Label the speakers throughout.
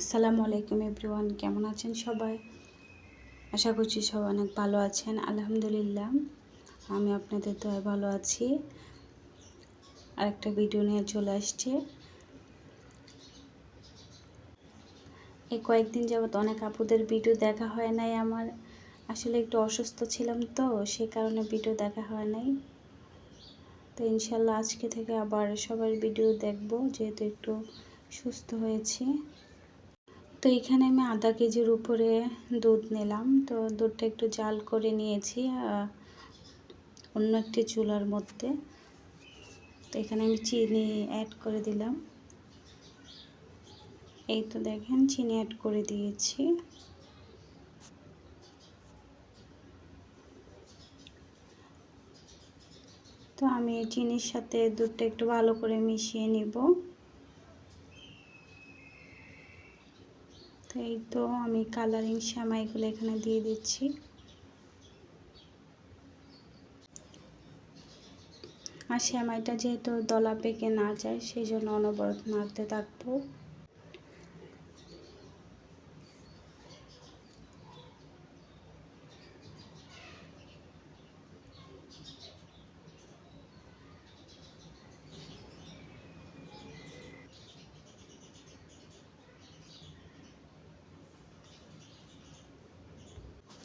Speaker 1: আসসালামু আলাইকুম এভরিওয়ান, কেমন আছেন সবাই? আশা করছি সবাই অনেক ভালো আছেন। আলহামদুলিল্লাহ, আমি আপনাদের দয়া ভালো আছি। আর একটা ভিডিও নিয়ে চলে আসছে। এই কয়েকদিন যাবত অনেক আপুদের ভিডিও দেখা হয় নাই আমার। আসলে একটু অসুস্থ ছিলাম তো, সে কারণে ভিডিও দেখা হয় নাই। তো ইনশাল্লাহ আজকে থেকে আবার সবার ভিডিও দেখব, যেহেতু একটু সুস্থ হয়েছি। তো এখানে আমি আধা কেজির উপরে দুধ নিলাম। তো দুধটা একটু জাল করে নিয়েছি অন্য একটি চুলার মধ্যে। তো এখানে আমি চিনি অ্যাড করে দিলাম। এই তো দেখেন, চিনি অ্যাড করে দিয়েছি। তো আমি চিনির সাথে দুধটা একটু ভালো করে মিশিয়ে নিব। এই তো আমি কালারিং শ্যামাইগুলো এখানে দিয়ে দিচ্ছি। আর শ্যামাইটা যেহেতু দলা পেকে না যায়, সেই জন্য অনবরত নাড়তে থাকব।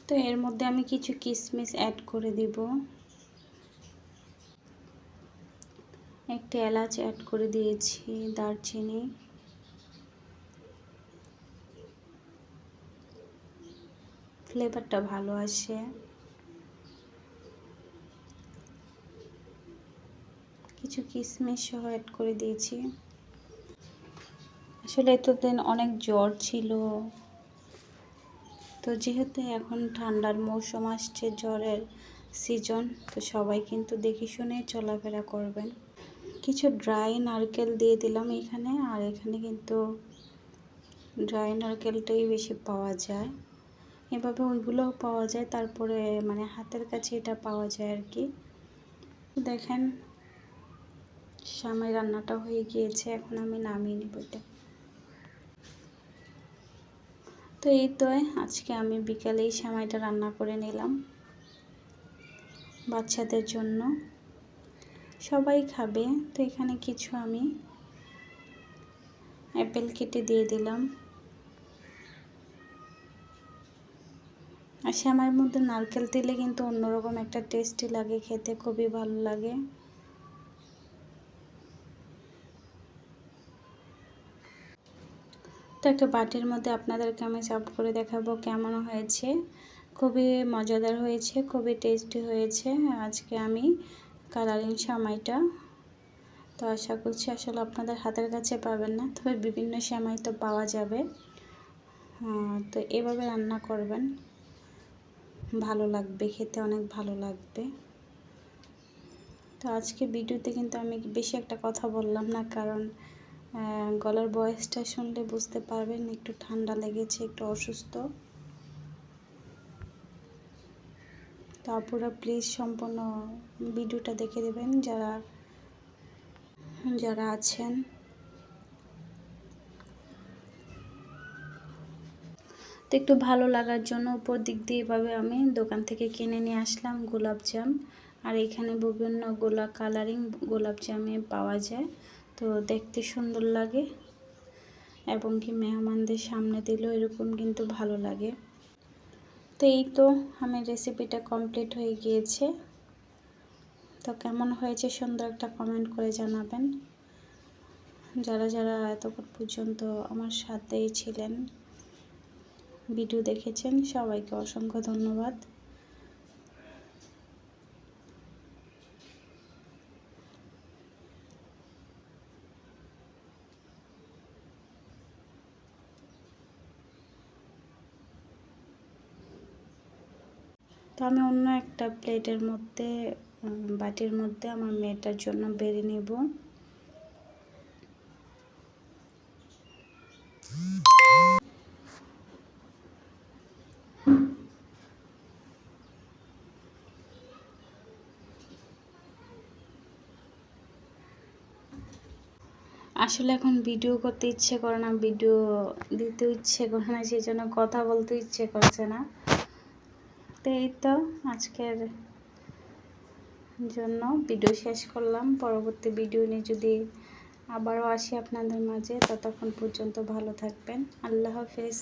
Speaker 1: তো এর মধ্যে আমি কিছু কিশমিশ অ্যাড করে দিব। একটি এলাচ অ্যাড করে দিয়েছি, দারচিনি। ফ্লেভারটা ভালো আসে। কিছু কিশমিশ সহ অ্যাড করে দিয়েছি। আসলে এতদিন অনেক জ্বর ছিল তো যেহেতু এখন ঠান্ডার মৌসুম আসছে, জ্বরের সিজন তো সবাই কিন্তু দেখে শুনে চলাফেরা করবেন। কিছু ড্রাই নারকেল দিয়ে দিলাম এখানে, আর এখানে কিন্তু ড্রাই নারকেলটাই বেশি পাওয়া যায়। এভাবে ওইগুলোও পাওয়া যায়, তারপরে মানে হাতের কাছে এটা পাওয়া যায় আর কি। দেখেন, সামনে রান্নাটা হয়ে গিয়েছে, এখন আমি নামিয়ে নিব এটা। তো এই তো, আজকে আমি বিকালেই সেমাইটা রান্না করে নিলাম বাচ্চাদের জন্য। সবাই খাবে, তো এখানে কিছু আমি অ্যাপেল কেটে দিয়ে দিলাম। আর শ্যামাইয়ের মধ্যে নারকেল তেলে কিন্তু অন্যরকম একটা টেস্টি লাগে, খেতে খুবই ভালো লাগে। তো একটা বাটির মধ্যে আপনাদেরকে আমি সার্ভ করে দেখাবো কেমন হয়েছে। খুবই মজাদার হয়েছে, খুবই টেস্টি হয়েছে। আজকে আমি কালারিং সামাইটা। তো আশা করছি আসলে আপনাদের হাতের কাছে পাবেন না, তবে বিভিন্ন সামাই তো পাওয়া যাবে। তো এভাবে রান্না করবেন। ভালো লাগবে, খেতে অনেক ভালো লাগবে। তো আজকে ভিডিওতে কিন্তু আমি বেশি একটা কথা বললাম না, কারণ গলার বয়সটা শুনলে বুঝতে পারবেন, একটু ঠান্ডা লেগেছে, একটু অসুস্থ। তো প্লিজ সম্পূর্ণ ভিডিওটা দেখে দেবেন, যারা যারা আছেন। তো একটু ভালো লাগার জন্য উপর দিক দিয়ে এভাবে আমি দোকান থেকে কিনে নিয়ে আসলাম গোলাপজাম আর এখানে বিভিন্ন গোলা কালারিং গোলাপজামে পাওয়া যায়। তো দেখতে সুন্দর লাগে এবং কি মেহমানদের সামনে দিলেও এরকম কিন্তু ভালো লাগে। তো এই তো আমার রেসিপিটা কমপ্লিট হয়ে গিয়েছে। তো কেমন হয়েছে সুন্দর একটা কমেন্ট করে জানাবেন। যারা যারা এতক্ষণ পর্যন্ত আমার সাথেই ছিলেন ভিডিও দেখেছেন, সবাইকে অসংখ্য ধন্যবাদ। তো আমি অন্য একটা প্লেটের মধ্যে বাটির মধ্যে আমার মেয়েটার জন্য বেড়ে নেব। আসলে এখন ভিডিও করতে ইচ্ছে করে না, ভিডিও দিতে ইচ্ছে করে না, সেই জন্য কথা বলতে ইচ্ছে করছে না। তো এই তো আজকের জন্য ভিডিও শেষ করলাম। পরবর্তী ভিডিও নিয়ে যদি আবারও আসি আপনাদের মাঝে, ততক্ষণ পর্যন্ত ভালো থাকবেন। আল্লাহ হাফেজ।